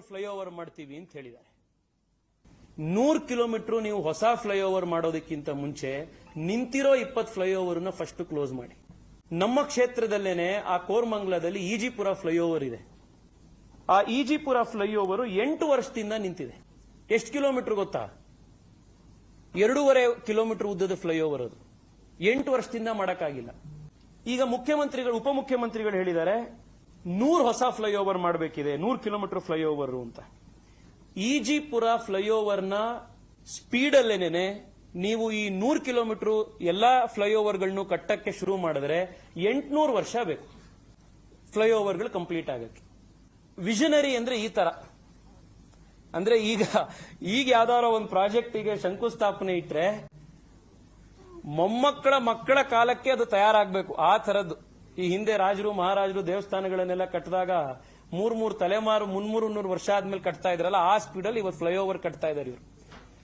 Flyover ಮಾಡ್ತೀವಿ ಅಂತ ಹೇಳಿದ್ದಾರೆ. ನೂರು ಕಿಲೋಮೀಟರ್ ನೀವು ಹೊಸ ಫ್ಲೈಓವರ್ ಮಾಡೋದಕ್ಕಿಂತ ಮುಂಚೆ ನಿಂತಿರೋ ಇಪ್ಪತ್ತು ಫ್ಲೈಓವರ್ನ ಫಸ್ಟ್ ಕ್ಲೋಸ್ ಮಾಡಿ. ನಮ್ಮ ಕ್ಷೇತ್ರದಲ್ಲೇನೆ ಆ ಕೋರ್ಮಂಗ್ಲದಲ್ಲಿ ಈಜಿಪುರ ಫ್ಲೈಓವರ್ ಇದೆ. ಆ ಈಜಿಪುರ ಫ್ಲೈಓವರ್ ಎಂಟು ವರ್ಷದಿಂದ ನಿಂತಿದೆ. ಎಷ್ಟು ಕಿಲೋಮೀಟರ್ ಗೊತ್ತಾ? ಎರಡೂವರೆ ಕಿಲೋಮೀಟರ್ ಉದ್ದದ ಫ್ಲೈಓವರ್ ಅದು. ಎಂಟು ವರ್ಷದಿಂದ ಮಾಡಕ್ಕಾಗಿಲ್ಲ. ಈಗ ಮುಖ್ಯಮಂತ್ರಿಗಳು, ಉಪಮುಖ್ಯಮಂತ್ರಿಗಳು ಹೇಳಿದ್ದಾರೆ ನೂರು ಹೊಸ ಫ್ಲೈಓವರ್ ಮಾಡಬೇಕಿದೆ, ನೂರು ಕಿಲೋಮೀಟರ್ ಫ್ಲೈಓವರ್ ಅಂತ. ಈಜಿಪುರ ಫ್ಲೈಓವರ್ನ ಸ್ಪೀಡ್ ಅಲ್ಲೇನೆ ನೀವು ಈ ನೂರು ಕಿಲೋಮೀಟರ್ ಎಲ್ಲಾ ಫ್ಲೈಓವರ್ಗಳನ್ನು ಕಟ್ಟಕ್ಕೆ ಶುರು ಮಾಡಿದ್ರೆ ಎಂಟುನೂರು ವರ್ಷ ಬೇಕು. ಫ್ಲೈಓವರ್ಗಳು ಕಂಪ್ಲೀಟ್ ಆಗಕ್ಕೆ. ವಿಷನರಿ ಅಂದ್ರೆ ಈ ತರ. ಅಂದ್ರೆ ಈಗ ಈಗ ಯಾವ್ದಾರ ಒಂದು ಪ್ರಾಜೆಕ್ಟಿಗೆ ಶಂಕುಸ್ಥಾಪನೆ ಇಟ್ರೆ ಮೊಮ್ಮಕ್ಕಳ ಮಕ್ಕಳ ಕಾಲಕ್ಕೆ ಅದು ತಯಾರಾಗಬೇಕು, ಆ ತರದ್ದು ಈ ಹಿಂದೆ ರಾಜರು, ಮಹಾರಾಜರು ದೇವಸ್ಥಾನಗಳನ್ನೆಲ್ಲ ಕಟ್ಟಿದಾಗ ಮೂರ್ ಮೂರ್ ತಲೆಮಾರು ಮುನ್ನೂರು ನೂರು ವರ್ಷ ಆದ್ಮೇಲೆ ಕಟ್ತಾ ಇದ್ರಲ್ಲ, ಆ ಸ್ಪೀಡಲ್ಲಿ ಇವತ್ತು ಫ್ಲೈಓವರ್ ಕಟ್ತಾ ಇದ್ದಾರೆ ಇವರು.